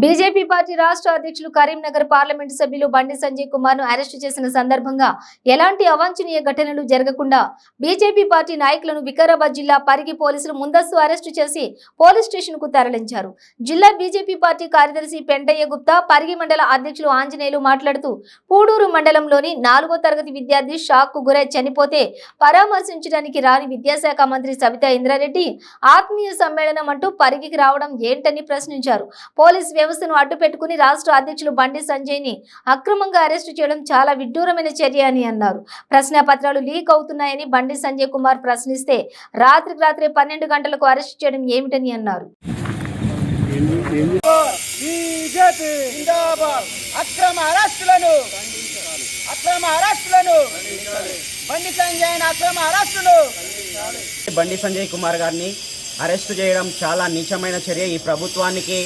BJP party రాష్ట్ర అధ్యక్షులు Karimnagar parliament సభ్యులు బండి సంజయ్ కుమార్ను అరెస్టు చేసిన సందర్భంగా ఎలాంటి అవాంఛనీయ ఘటనలు జరగకుండా బీజేపీ పార్టీ నాయకులను వికారాబాద్ జిల్లా పరిగి పోలీసులు ముందస్తు అరెస్టు చేసి పోలీస్ స్టేషన్కు తరలించారు. జిల్లా బీజేపీ పార్టీ కార్యదర్శి పెంటయ్య గుప్తా పరిగి మండల అధ్యక్షులు ఆంజనేయులు మాట్లాడుతూ పూడూరు మండలంలోని నాలుగో తరగతి విద్యార్థి షాక్కు గురై చనిపోతే పరామర్శించడానికి రాని విద్యాశాఖ మంత్రి సబితా ఇంద్రారెడ్డి ఆత్మీయ సమ్మేళనం అంటూ పరిగికి రావడం ఏంటని ప్రశ్నించారు. పోలీస్ వ్యవస్థను అడ్డు పెట్టుకుని రాష్ట్ర అధ్యక్షులు బండి సంజయ్ని అక్రమంగా అరెస్టు చేయడం చాలా విడ్డూరమైన చర్య అని అన్నారు. ప్రశ్నాపత్రాలు లీక్ అవుతున్నాయని బండి సంజయ్ కుమార్ ప్రశ్నిస్తే రాత్రికి రాత్రి పన్నెండు గంటలకు అరెస్టు చేయడం ఏమిటని అన్నారు. అక్రమ అరెస్టులను అక్రమ అరెస్టులను బండి సంజయ్ అక్రమ అరెస్టులు బండి సంజయ్ కుమార్ గారిని అరెస్టు చేయడం చాలా నీచమైన చర్య ఈ ప్రభుత్వానికి.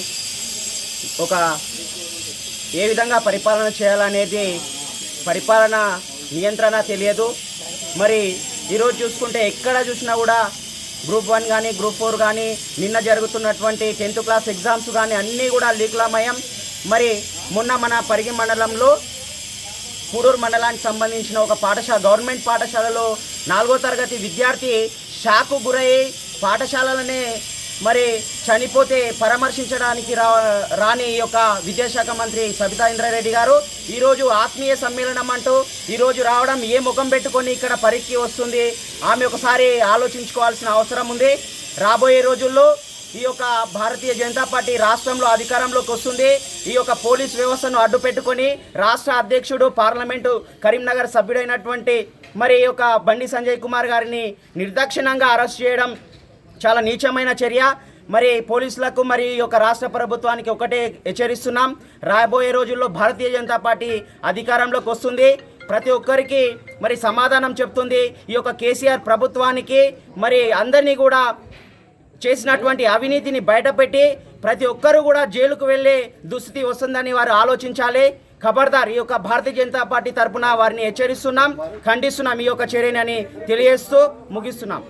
ఒక ఏ విధంగా పరిపాలన చేయాలనేది పరిపాలన నియంత్రణ తెలియదు. మరి ఈరోజు చూసుకుంటే ఎక్కడ చూసినా కూడా గ్రూప్ వన్ కానీ గ్రూప్ ఫోర్ కానీ నిన్న జరుగుతున్నటువంటి టెన్త్ క్లాస్ ఎగ్జామ్స్ కానీ అన్నీ కూడా లీకులమయం మరి మొన్న మన పరిగి మండలంలో కూడూరు మండలానికి సంబంధించిన ఒక పాఠశాల గవర్నమెంట్ పాఠశాలలో నాలుగో తరగతి విద్యార్థి షాకు గురయ్యి పాఠశాలలోనే మరి చనిపోతే పరామర్శించడానికి రా రాని ఈ యొక్క విద్యాశాఖ మంత్రి సబితా ఇంద్రారెడ్డి గారు ఈరోజు ఆత్మీయ సమ్మేళనం అంటూ ఈరోజు రావడం ఏ ముఖం పెట్టుకొని ఇక్కడ పరీక్ష వస్తుంది ఆమె ఒకసారి ఆలోచించుకోవాల్సిన అవసరం ఉంది. రాబోయే రోజుల్లో ఈ యొక్క భారతీయ జనతా పార్టీ రాష్ట్రంలో అధికారంలోకి వస్తుంది. ఈ యొక్క పోలీస్ వ్యవస్థను అడ్డు పెట్టుకొని రాష్ట్ర అధ్యక్షుడు పార్లమెంటు కరీంనగర్ సభ్యుడైనటువంటి మరి ఈ యొక్క బండి సంజయ్ కుమార్ గారిని నిర్దాక్షిణంగా అరెస్ట్ చేయడం చాలా నీచమైన చర్య. మరి పోలీసులకు మరి ఈ యొక్క రాష్ట్ర ప్రభుత్వానికి ఒకటే హెచ్చరిస్తున్నాం. రాబోయే రోజుల్లో భారతీయ జనతా పార్టీ అధికారంలోకి వస్తుంది. ప్రతి ఒక్కరికి మరి సమాధానం చెప్తుంది. ఈ యొక్క కేసీఆర్ ప్రభుత్వానికి మరి అందరినీ కూడా చేసినటువంటి అవినీతిని బయటపెట్టి ప్రతి ఒక్కరూ కూడా జైలుకు వెళ్ళే దుస్థితి వస్తుందని వారు ఆలోచించాలి. ఖబర్దార్ ఈ యొక్క భారతీయ జనతా పార్టీ తరఫున వారిని హెచ్చరిస్తున్నాం. ఖండిస్తున్నాం ఈ యొక్క చర్యనని తెలియజేస్తూ ముగిస్తున్నాం.